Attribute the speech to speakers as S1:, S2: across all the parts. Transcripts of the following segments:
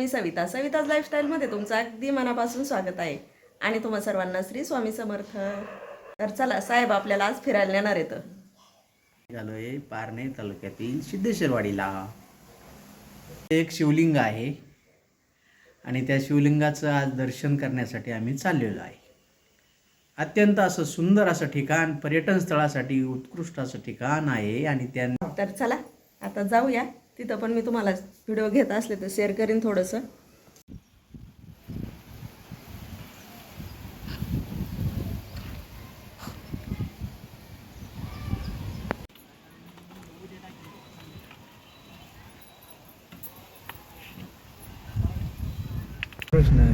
S1: मी सविता. सविताज लाईफस्टाईलमध्ये तुमचं अगदी मनापासून स्वागत आहे. आणि तुम्हा सर्वांना श्री स्वामी समर्थ. तर चला साहेब आपल्याला आज फिरायला नेणार येतं
S2: झालोय पारणे तालुक्यातील सिद्धेश्वरवाडीला. एक शिवलिंग आहे. आणि त्या शिवलिंगाचं आज दर्शन करण्यासाठी आम्ही चाललेलो आहे. अत्यंत असं सुंदर असं ठिकाण पर्यटन स्थळासाठी उत्कृष्ट असं ठिकाण आहे आणि त्या
S1: तर चला आता जाऊया. तिथं पण मी तुम्हाला व्हिडिओ घेत असले तर शेअर करीन थोडंसं
S2: प्रश्न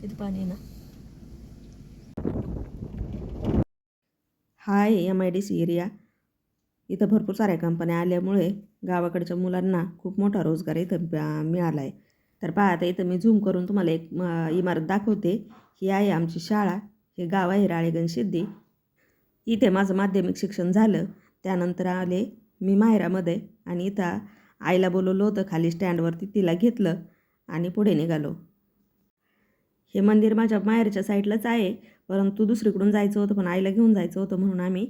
S1: किती पाणी आहे ना हा आहे M I D C area इथं भरपूर साऱ्या कंपन्या आल्यामुळे गावाकडच्या मुलांना खूप मोठा रोजगार इथं मिळाला आहे तर पहा आता इथं मी झूम करून तुम्हाला एक म, इमारत दाखवते. ही आहे आमची शाळा. हे गाव आहे राळेगण सिद्धी इथे माझं माध्यमिक शिक्षण झालं. त्यानंतर आले मी माहेरामध्ये आणि इथं आईला बोलवलं होतं खाली स्टँडवरती तिला घेतलं आणि पुढे निघालो. हे मंदिर माझ्या माहेरच्या साईडलाच आहे. परंतु दुसरीकडून जायचं होतं पण आईला घेऊन जायचं होतं म्हणून आम्ही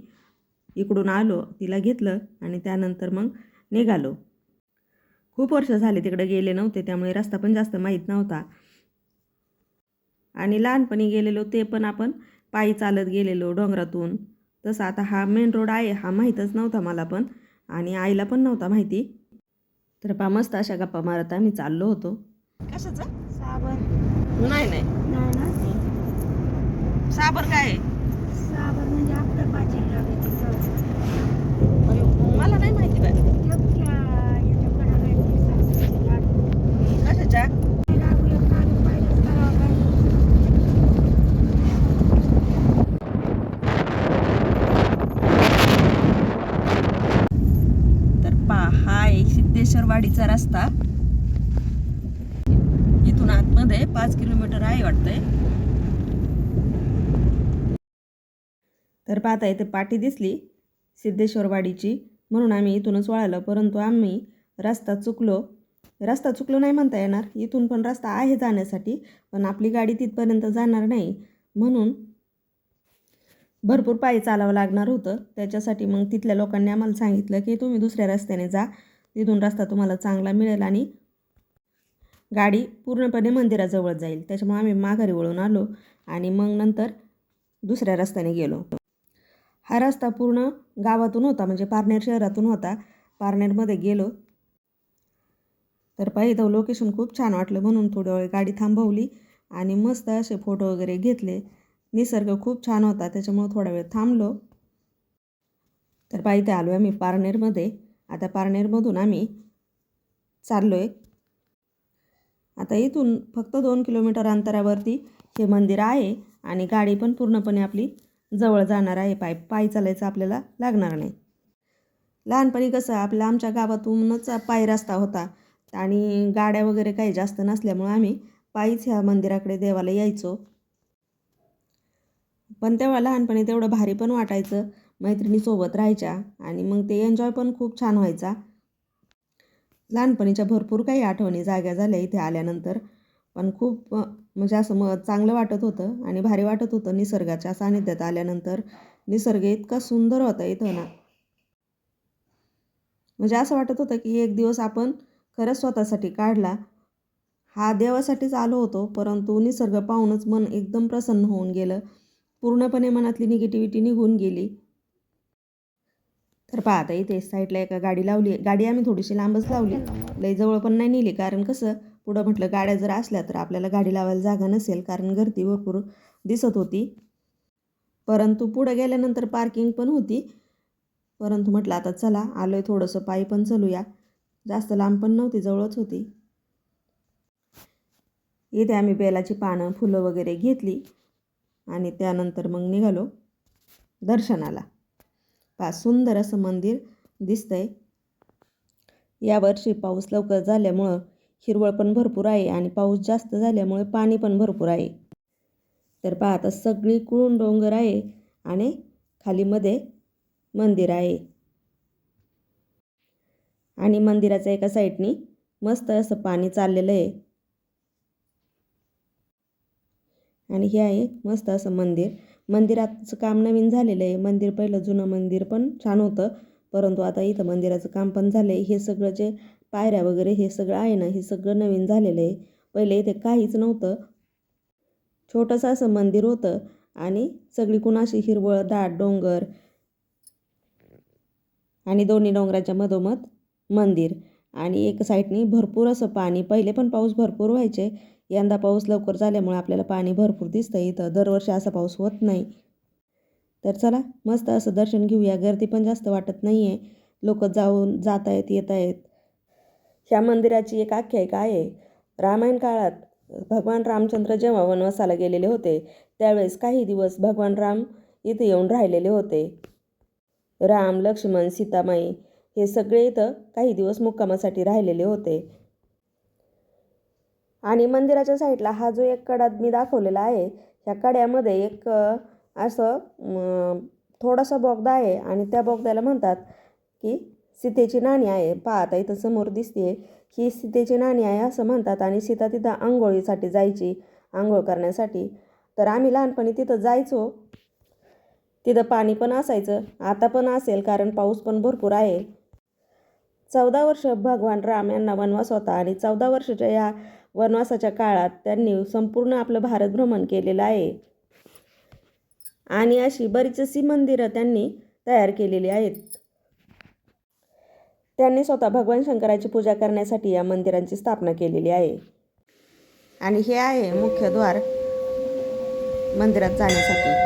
S1: इकडून आलो तिला घेतलं आणि त्यानंतर मग निघालो. खूप वर्ष झाले तिकडे गेले नव्हते त्यामुळे रस्ता पण जास्त माहीत नव्हता. आणि लहानपणी गेलेलो ते पण आपण पायी चालत गेलेलो डोंगरातून. तसं आता हा मेन रोड आहे हा माहीतच नव्हता मला पण आणि आईला पण नव्हता माहिती. तर पा मस्त अशा गप्पा मारत आम्ही चाललो होतो. कशाचं?
S3: साबण
S1: नाही नाही.
S3: नाही ना?
S1: साबर काय? आहे?
S3: म्हणजे आपलं भाजी लावायची
S1: अयो, मला नाही माहिती बाय कशाच्या? तर पहा हा एक सिद्धेश्वरवाडीचा रस्ता. मध्ये आतमध्ये पाच किलोमीटर आहे वाटतंय. तर पाहता इथे पाठी दिसली सिद्धेश्वरवाडीची. म्हणून आम्ही इथूनच वळालो परंतु आम्ही रस्ता चुकलो. रस्ता चुकलो नाही म्हणता येणार इथून पण रस्ता आहे जाण्यासाठी पण आपली गाडी तिथपर्यंत जाणार नाही. म्हणून भरपूर पायी चालावं लागणार होतं. त्याच्यासाठी मग तिथल्या लोकांनी आम्हाला सांगितलं की तुम्ही दुसऱ्या रस्त्याने जा तिथून रस्ता तुम्हाला चांगला मिळेल आणि गाडी पूर्णपणे मंदिराजवळ जाईल. त्याच्यामुळे आम्ही माघारी वळून आलो आणि मग नंतर दुसऱ्या रस्त्याने गेलो. हा रस्ता पूर्ण गावातून होता म्हणजे पारनेर शहरातून होता. पारनेरमध्ये गेलो. तर पाहिजे लोकेशन खूप छान वाटलं म्हणून थोड्या वेळ गाडी थांबवली आणि मस्त असे फोटो वगैरे घेतले. निसर्ग खूप छान होता त्याच्यामुळं थोडा वेळ थांबलो. तर पाहिजे आलो आम्ही पारनेरमध्ये. आता पारनेरमधून आम्ही चाललो आहे आता इथून फक्त दोन किलोमीटर अंतरावरती हे मंदिर आहे आणि गाडी पण पूर्णपणे आपली जवळ जाणार आहे. पाय पायी चालायचं आपल्याला लागणार नाही. लहानपणी कसं आपल्या आमच्या गावातूनच पायी रस्ता होता आणि गाड्या वगैरे काही जास्त नसल्यामुळं आम्ही पायीच ह्या मंदिराकडे देवाला यायचो. पण तेव्हा लहानपणी तेवढं भारी पण वाटायचं. मैत्रिणीसोबत राहायच्या आणि मग ते एन्जॉय पण खूप छान व्हायचा. लहानपणीच्या भरपूर काही आठवणी जाग्या झाल्या इथे आल्यानंतर. पण खूप म्हणजे असं मग चांगलं वाटत होतं आणि भारी वाटत होतं निसर्गाच्या सानिध्यात आल्यानंतर. निसर्ग इतका सुंदर होता इथं ना. म्हणजे असं वाटत होतं की एक दिवस आपण खरंच स्वतःसाठी काढला. हा देवासाठीच आलो होतो परंतु निसर्ग पाहूनच मन एकदम प्रसन्न होऊन गेलं. पूर्णपणे मनातली निगेटिव्हिटी निघून गेली. तर पाहता इथे साईडला एका गाडी लावली गाडी आम्ही थोडीशी लांबच लावली लई जवळ पण नाही नेली कारण कसं पुढं म्हटलं गाड्या जर असल्या तर आपल्याला गाडी लावायला जागा नसेल कारण गर्दी भरपूर दिसत होती. परंतु पुढं गेल्यानंतर पार्किंग पण होती. परंतु म्हटलं आता चला आलो आहे थोडंसं पायी पण चलूया. जास्त लांब पण नव्हती जवळच होती. इथे आम्ही बेलाची पानं फुलं वगैरे घेतली आणि त्यानंतर मग निघालो दर्शनाला. पा सुंदर असं मंदिर दिसतंय. यावर्षी पाऊस लवकर झाल्यामुळं हिरवळ पण भरपूर आहे आणि पाऊस जास्त झाल्यामुळे पाणी पण भरपूर आहे. तर पहा आता कुळून डोंगर आहे आणि खालीमध्ये मंदिर आहे. आणि मंदिराच्या एका साईडनी मस्त असं पाणी चाललेलं आहे. आणि हे आहे मस्त असं मंदिर. मंदिराचं काम नवीन झालेलं आहे. मंदिर पहिलं जुनं मंदिर पण छान होतं. परंतु आता इथं मंदिराचं काम पण झालं आहे हे सगळं जे पायऱ्या वगैरे हे सगळं आहे ना हे सगळं नवीन झालेलं आहे. पहिले इथे काहीच नव्हतं. छोटंसं असं मंदिर होतं आणि सगळी कुणाशी हिरवळ दाट डोंगर आणि दोन्ही डोंगराच्या मधोमध मंदिर. आणि एक साईडनी भरपूर असं पाणी पहिले पण पाऊस भरपूर व्हायचे. यंदा पाऊस लवकर झाल्यामुळे आपल्याला पाणी भरपूर दिसतं इथं. दरवर्षी असा पाऊस होत नाही. तर चला मस्त असं दर्शन घेऊया. गर्दी पण जास्त वाटत नाही आहे लोक जाऊन जात आहेत येत आहेत ह्या मंदिराची एक आख्यायिका आहे. रामायण काळात भगवान रामचंद्र जेव्हा वनवासाला गेलेले होते त्यावेळेस काही दिवस भगवान राम इथे येऊन राहिलेले होते. राम लक्ष्मण सीतामाई हे सगळे इथं काही दिवस मुक्कामासाठी राहिलेले होते. आणि मंदिराच्या साईडला हा जो एक कडा मी दाखवलेला आहे ह्या कड्यामध्ये एक असं थोडासा बोगदा आहे आणि त्या बोगद्याला म्हणतात की सीतेची नाणी आहे. पहा आता इथं समोर दिसते ही सीतेची नाणी आहे असं म्हणतात आणि सीता तिथं आंघोळीसाठी जायची आंघोळ करण्यासाठी. तर आम्ही लहानपणी तिथं जायचो. तिथं पाणी पण असायचं आता पण असेल कारण पाऊस पण भरपूर आहे. चौदा वर्ष भगवान राम यांना वनवास होता आणि चौदा वर्षाच्या या वनवासाच्या काळात त्यांनी संपूर्ण आपलं भारत भ्रमण केलेलं आहे. आणि अशी बरीचशी मंदिरं त्यांनी तयार केलेली आहेत. त्यांनी स्वतः भगवान शंकराची पूजा करण्यासाठी या मंदिरांची स्थापना केलेली आहे. आणि हे आहे मुख्य द्वार मंदिरात जाण्यासाठी.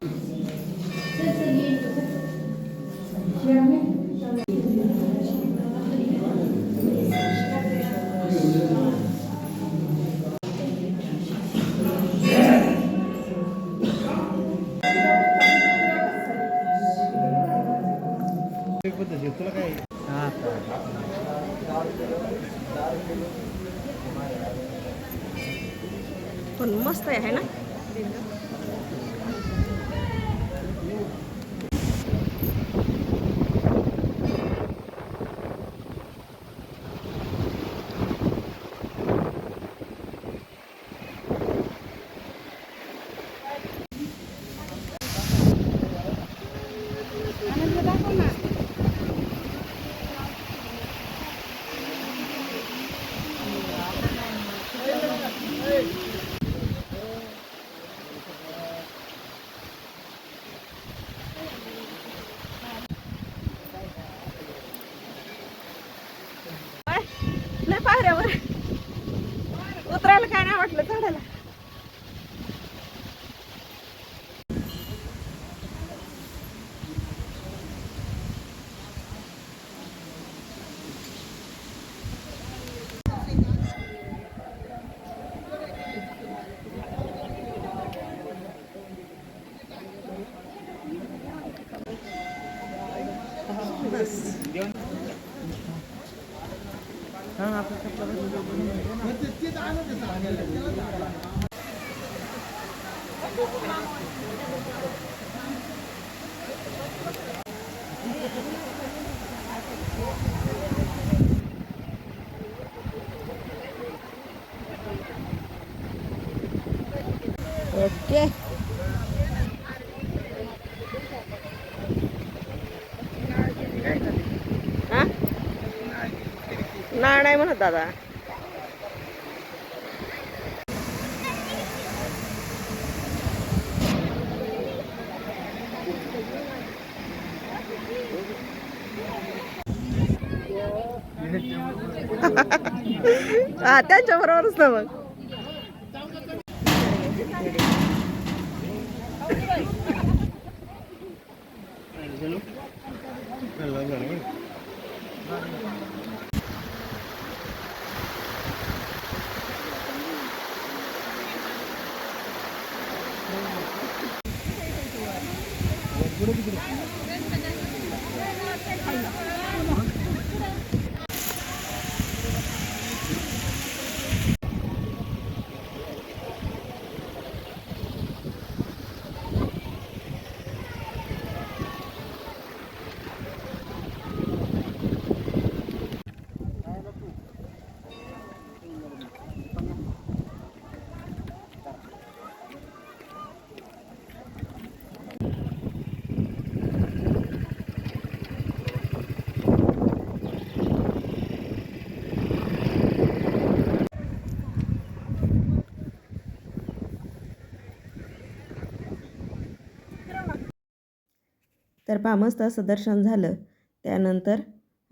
S1: पण मस्त आहे ना लय ओके. ना नाही म्हणत दादा. हा त्यांच्या बरोबरच ना मग. Thank you. तर पहा मस्त असं दर्शन झालं. त्यानंतर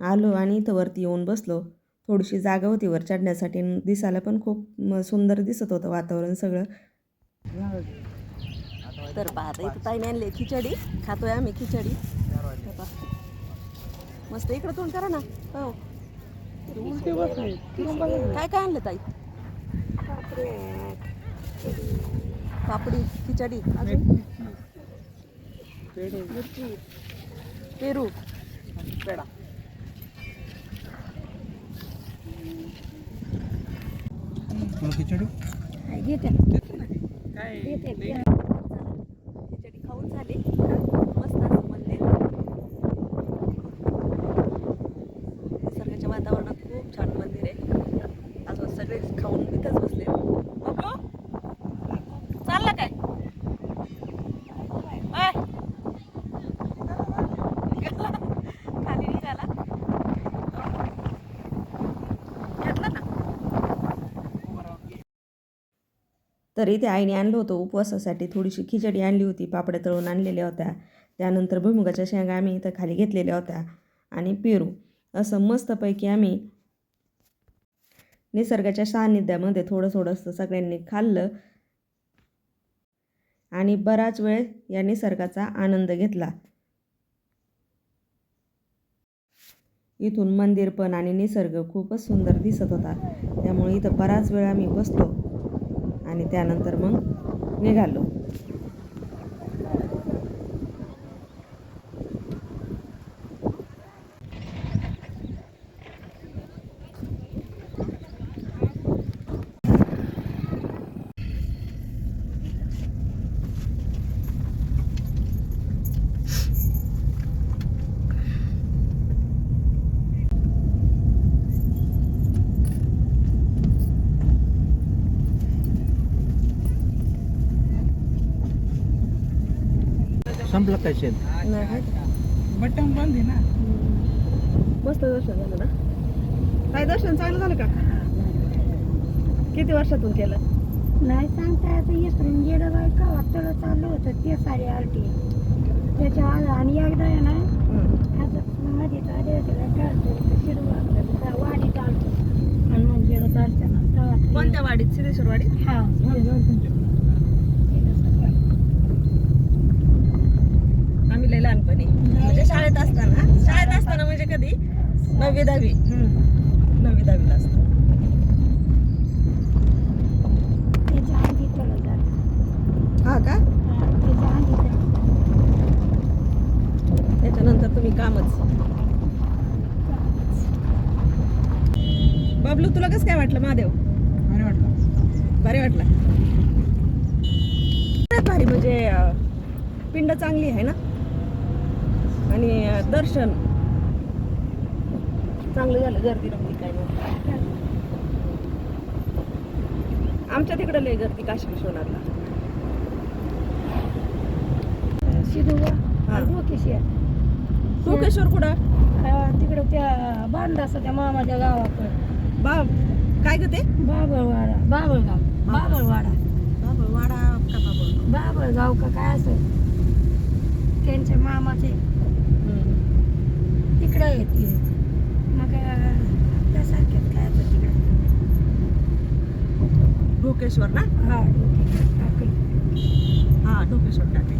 S1: आलो आणि इथं वरती येऊन बसलो. थोडीशी जागा होती वर चढण्यासाठी. दिसायला पण खूप म- सुंदर दिसत होतं वातावरण सगळं. तर पाहता इथं ताईने आणली खिचडी. खातोय आम्ही खिचडी. मस्त इकडं तोंड करा ना. हो. काय काय आणलं ताई? पापडी. खिचडी अजून? मिरची पेरू पेडा
S2: खिचडी
S3: घेते
S1: खिचडी खाऊन झाली मस्त असं मंदिर निसर्गाच्या वातावरणात खूप छान मंदिर आहे अजून सगळे खाऊन तिथंच बसले बबलू चालला काय ओय. निघाला. खाली निघाला. घेतला ना तर इथे आईने आणलं होतं उपवासासाठी. थोडीशी खिचडी आणली होती पापड्या तळून आणलेल्या होत्या. त्यानंतर भुईमुगाच्या शेंगा आम्ही इथं खाली घेतलेल्या होत्या. आणि पेरू. असं मस्तपैकी आम्ही निसर्गाच्या सान्निध्यामध्ये थोडं थोडंसं सगळ्यांनी खाल्लं. आणि बराच वेळ या निसर्गाचा आनंद घेतला. इथून मंदिर पण आणि निसर्ग खूपच सुंदर दिसत होता. त्यामुळे इथं बराच वेळ आम्ही बसलो आणि त्यानंतर मग निघालो.
S2: संपलं काय शेत
S3: बटन बंद आहे ना.
S1: मस्त दर्शन झालं ना? काय दर्शन चांगलं झालं का? किती वर्षातून केलं?
S3: नाही सांगता येतं इकडून गेलं बाय का वाटलं चाललं होतं ते सारे आलटी त्याच्या आणि एकदा आहे ना असं मध्ये आले होते ना टाळतो शिरवा वाडी टाळतो आणि मग गेलं चालतं ना तेव्हा
S1: वाडीत? सिद्धेश्वर वाडीत?
S3: हा.
S1: आम्ही लय लहानपणी. म्हणजे शाळेत असताना. शाळेत असताना म्हणजे कधी? नववी दहावी. नववी दहावीला असताना हा का?
S3: हा.
S1: त्याच्यानंतर तुम्ही कामच. बबलू तुला कसं काय वाटलं? महादेव? भारी वाटला. सगळ्यात भारी. म्हणजे पिंड चांगली आहे ना? आणि दर्शन. चांगलं झालं गर्दी नव्हती काय नव्हती आमच्या तिकडे लय गर्दी काशी विश्वनाथला
S3: शिदुवा
S1: कुठं?
S3: तिकडं त्या बांधासा त्या मामाच्या गावाकडं.
S1: बा काय ग ते?
S3: बाबळवाडा बाबळगाव. बाबळवाडा.
S1: वाडा का बाबा
S3: बाबळगाव का काय असं? त्यांच्या मामाचे. तिकडं येते. मग आपल्यासारखेच काय असं तिकडं?
S1: ढोकेश्वर ना?
S3: हा
S1: हा ढोकेश्वर टाके.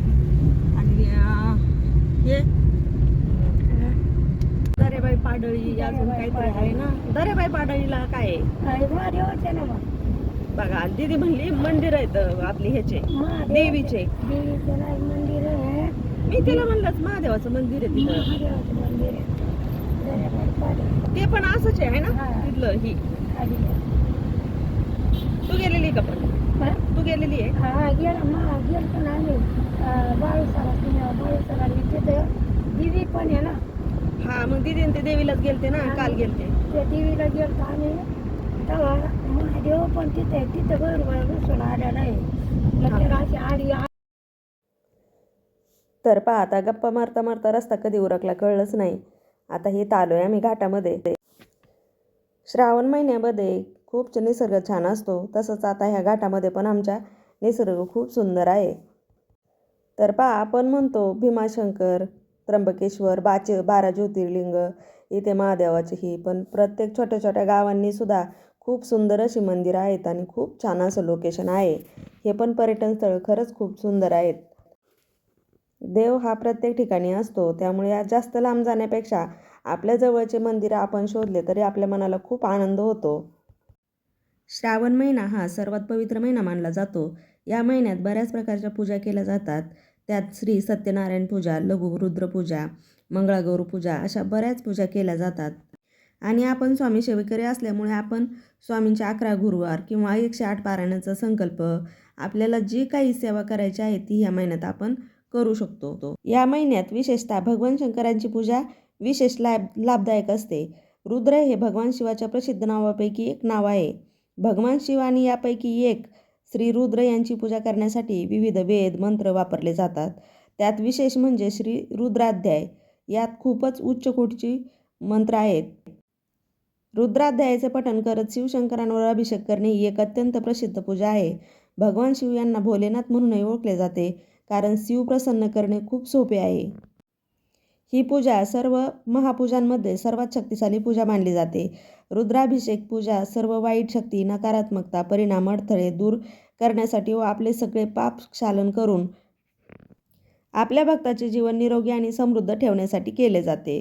S1: आणि हे? दरेबाई पाडळी अजून काहीतरी आहे ना? दरेबाई पाडळीला काय? आहे
S3: ना मग.
S1: बघा दीदी म्हणली मंदिर आहेत आपली ह्याचे देवीचे.
S3: मंदिर आहे.
S1: मी तिला म्हणलंच महादेवाचं मंदिर आहे तिथं
S3: महादेवाचं मंदिर आहे दर्याबाई पाटील
S1: ते पण असंच आहे ना?
S3: हा.
S1: तिथलं ही. तू गेलेली का पण
S3: हा?
S1: तू गेलेली आहे?
S3: हा गेला. मा गेलतो ना आम्ही बाळूसाला पुण्या बाळूसाला तिथं दिदी पण आहे ना.
S1: हा मग दीदी ते देवीलाच गेलते ना? काल गेलते.
S3: त्या देवीला गेलतो आम्ही तेव्हा महादेव पण तिथे. तिथं बरोबर बसून मग त्याला अशी आडी
S1: तर पहा आता गप्पा मारता मारता रस्ता कधी उरकला कळलंच नाही. आता हे आलो आहे आम्ही घाटामध्ये. श्रावण महिन्यामध्ये खूप निसर्ग छान असतो. तसंच आता ह्या घाटामध्ये पण आमच्या निसर्ग खूप सुंदर आहे. तर पहा आपण म्हणतो भीमाशंकर त्र्यंबकेश्वर बाचे बारा ज्योतिर्लिंग इथे महादेवाची ही पण प्रत्येक छोट्या छोट्या गावांनी सुद्धा खूप सुंदर अशी मंदिरं आहेत आणि खूप छान असं लोकेशन आहे. हे पण पर्यटन स्थळ खरंच खूप सुंदर आहेत. देव हा प्रत्येक ठिकाणी असतो. त्यामुळे या जास्त लांब जाण्यापेक्षा आपल्या जवळचे मंदिरं आपण शोधले तरी आपल्या मनाला खूप आनंद होतो. श्रावण महिना हा सर्वात पवित्र महिना मानला जातो. या महिन्यात बऱ्याच प्रकारच्या पूजा केल्या जातात. त्यात श्री सत्यनारायण पूजा लघु रुद्रपूजा मंगळागौर पूजा अशा बऱ्याच पूजा केल्या जातात. आणि आपण स्वामी सेवेकरी असल्यामुळे आपण स्वामींचे अकरा गुरुवार किंवा एकशे आठ पारायणाचा संकल्प आपल्याला जी काही सेवा करायची आहे ती या महिन्यात आपण करू शकतो या महिन्यात विशेषतः भगवान शंकरांची पूजा विशेष लाभ लाभदायक असते. रुद्र हे भगवान शिवाच्या प्रसिद्ध नावापैकी एक नाव आहे. भगवान शिव आणि यापैकी एक श्री रुद्र यांची पूजा करण्यासाठी विविध वेद मंत्र वापरले जातात. त्यात विशेष म्हणजे श्री रुद्राध्याय. यात खूपच उच्च कोटीची मंत्र आहेत. रुद्राध्यायाचे पठण करत शिवशंकरांवर अभिषेक करणे ही एक अत्यंत प्रसिद्ध पूजा आहे. भगवान शिव यांना भोलेनाथ म्हणूनही ओळखले जाते. कारण शिव प्रसन्न करणे खूप सोपे आहे. ही पूजा सर्व महापूजांमध्ये सर्वात शक्तिशाली पूजा मानली जाते. रुद्राभिषेक पूजा सर्व वाईट शक्ती नकारात्मकता परिणाम अडथळे दूर करण्यासाठी व आपले सगळे पाप क्षालन करून आपल्या भक्ताचे जीवन निरोगी आणि समृद्ध ठेवण्यासाठी केले जाते.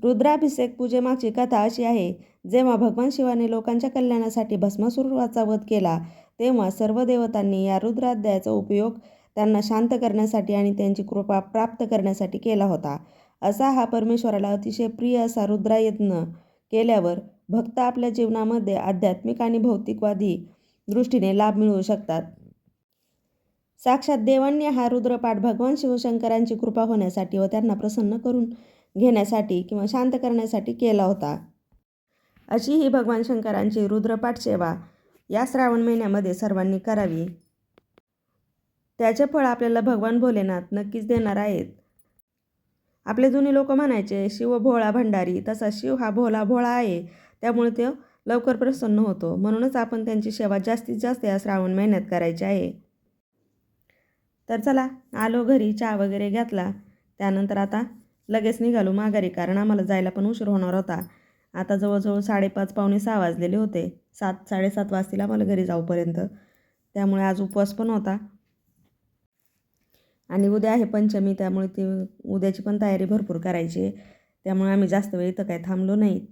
S1: रुद्राभिषेक पूजेमागची कथा अशी आहे जेव्हा भगवान शिवाने लोकांच्या कल्याणासाठी भस्मासुराचा वध केला तेव्हा सर्व देवतांनी या रुद्राध्यायाचा उपयोग त्यांना शांत करण्यासाठी आणि त्यांची कृपा प्राप्त करण्यासाठी केला होता. असा हा परमेश्वराला अतिशय प्रिय असा रुद्रायत्न केल्यावर भक्त आपल्या जीवनामध्ये आध्यात्मिक आणि भौतिकवादी दृष्टीने लाभ मिळवू शकतात. साक्षात देवांनी हा रुद्रपाठ भगवान शिवशंकरांची कृपा होण्यासाठी व त्यांना प्रसन्न करून घेण्यासाठी किंवा शांत करण्यासाठी केला होता. अशी ही भगवान शंकरांची रुद्रपाठ सेवा या श्रावण महिन्यामध्ये सर्वांनी करावी. त्याचे फळ आपल्याला भगवान भोलेनाथ नक्कीच देणार आहेत. आपले जुने लोक म्हणायचे शिव भोळा भंडारी तसा शिव हा भोला भोळा आहे. त्यामुळे तो लवकर प्रसन्न होतो. म्हणूनच आपण त्यांची सेवा जास्तीत जास्त या श्रावण महिन्यात करायची आहे. तर चला आलो घरी चहा वगैरे घेतला. त्यानंतर आता लगेच निघालो माघारी कारण आम्हाला जायला पण उशीर होणार होता. आता जवळजवळ साडेपाच पावणे सहा वाजलेले होते. सात साडेसात वाजतील आम्हाला घरी जाऊपर्यंत. त्यामुळे आज उपवास पण होता. आणि उद्या आहे पंचमी त्यामुळे ती उद्याची पण तयारी भरपूर करायची आहे. त्यामुळे आम्ही जास्त वेळ इथं काही थांबलो नाहीत.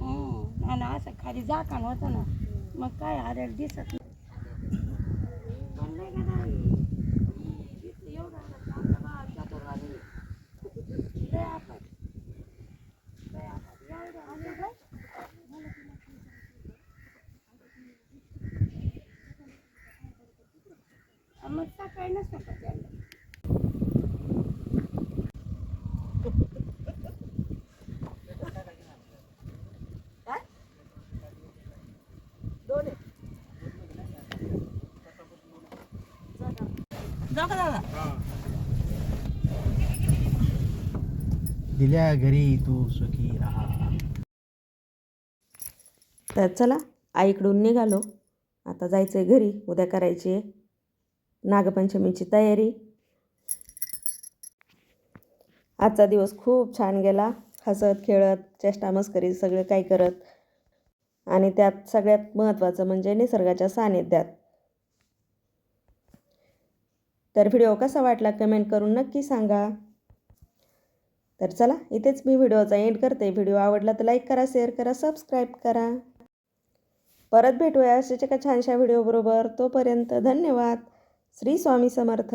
S3: हं, असं खाली झाकण होतं ना. मग काय आलेलं दिसत नाही. काय का नाही? इथं एवढं आलं, चांगलं बा, चतुर्वादी. लय आपट. लय आपट. एवढं आलं रे. मग सकाळी नसतं का त्यांना
S1: जाऊ का दादा
S2: दिल्या घरी तू सुखी राहा.
S1: तर चला आईकडून निघालो. आता जायचं आहे घरी उद्या करायची आहे नागपंचमीची तयारी. आजचा दिवस खूप छान गेला. हसत खेळत चेष्टा मस्करी सगळं काही करत. आणि त्यात सगळ्यात महत्त्वाचं म्हणजे निसर्गाच्या सानिध्यात. तर व्हिडिओ कसा वाटला कमेंट करून नक्की सांगा. तर चला इथेच मी व्हिडिओचा एंड करते. व्हिडिओ आवडला तर लाईक करा शेअर करा सबस्क्राईब करा. परत भेटूया अशाच एका छानशा व्हिडिओबरोबर तोपर्यंत धन्यवाद. श्री स्वामी समर्थ.